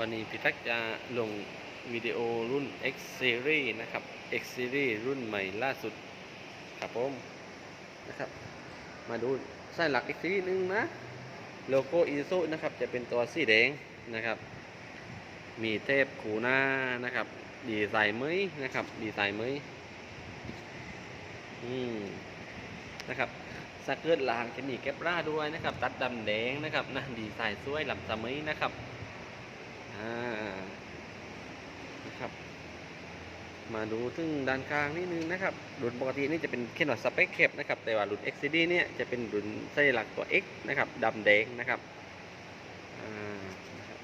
วันนี้พี่ทักษ์จะลงวิดีโอรุ่น X Series นะครับ X Series รุ่นใหม่ล่าสุดครับผมนะครับ มาดูไส้หลัก X Series นึงนะ โลโก้อีซูนะครับ จะเป็นตัวสีแดงนะครับ มีเทปขูหน้านะครับ ดีไซน์มือนะครับ ดีไซน์มืออืมนะครับสเกิร์ตหลางจะมีแก็บร่าด้วยนะครับ ตัดดำแดงนะครับนะดีไซน์สวยลำสมัยนะครับ อ่านะครับ มาดูซึ่งด้านข้างนิดนึงนะครับรุ่นปกตินี่จะเป็นแค่หนอดสเปคแคปนะครับ แต่ว่ารุ่น XCD เนี่ยจะเป็นรุ่นไส้หลักตัว X นะครับดำแดงนะครับอ่านะครับ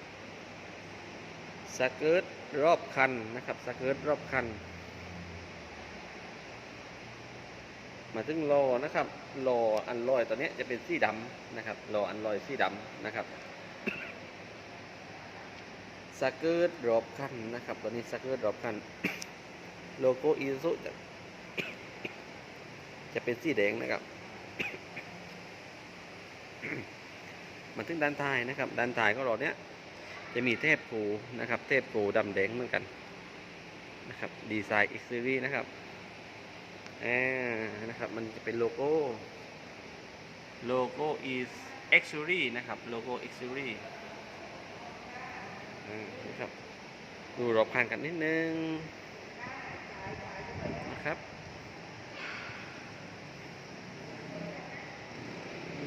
สเกิร์ตรอบคันนะครับสเกิร์ตรอบคัน มาถึงโลนะครับโลอันลอยตัวนี้จะเป็นสีดำนะครับโลอันลอยสีดำนะครับ สเกิร์ตรอบคันนะครับ ตัวนี้สเกิร์ตรอบคัน โลโก้อีซูจะจะเป็นสีแดงนะครับมาถึงด้านท้ายนะครับ ด้านท้ายก็ราเนี้ยจะมีเทปผูนะครับ เทปผูดำแดงเหมือนกันนะครับ ดีไซน์ X Series นะครับอ่านะครับ มันจะเป็นโลโก้ โลโก้ is X Series นะครับ โลโก้ X Series อ่ นะครับ ดูรอบข้างกันนิดนึงนะครับ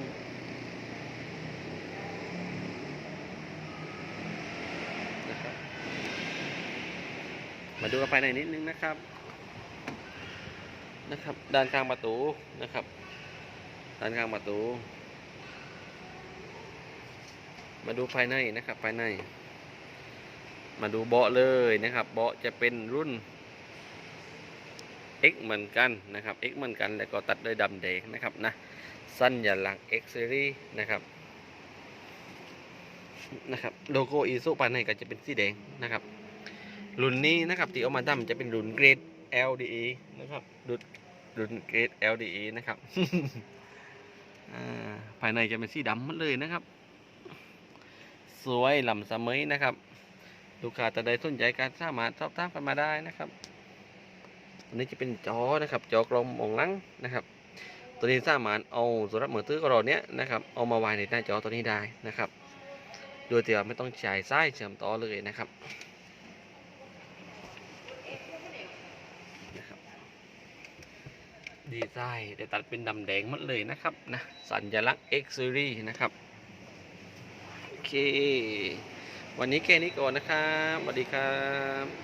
มนะครับ มาดูกันภายในนิดนึงนะครับ นะครับ ด้านข้างประตูนะครับ ด้านข้างประตู มาดูภายในนะครับภายใน มาดูเบาะเลยนะครับเบาะจะเป็นรุ่น X เหมือนกันนะครับ X เหมือนกันแล้วก็ตัดด้วยดำแดงนะครับนะสั้นอย่าหลัง X series นะครับนะครับโลโก้อีซูภายในก็จะเป็นสีแดงนะครับ รุ่นนี้นะครับที่เอามาทำจะเป็นรุ่นเกรด LDE นะครับรุ่นรุ่นเกรด LDE นะครับภายในจะเป็นสีดำหมดเลยนะครับ สวยลำเสมยนะครับ ลูกค้าแต่ใดสนใจการสามารถสอบถามกันมาได้นะครับตัวนี้จะเป็นจอนะครับ จอกลมมองลังนะครับ ตัวนี้สามารถเอาโทรศัพท์มือถือของเราเนี้ยนะครับเอามาไว้ในหน้าจอตัวนี้ได้นะครับ โดยที่ว่าไม่ต้องใช้สายเชื่อมต่อเลยนะครับนะครับดีไซน์ได้ตัดเป็นดำแดงหมดเลยนะครับนะสัญลักษณ์ X Series นะครับ โอเค วันนี้แค่นี้ก่อนนะครับสวัสดีครับ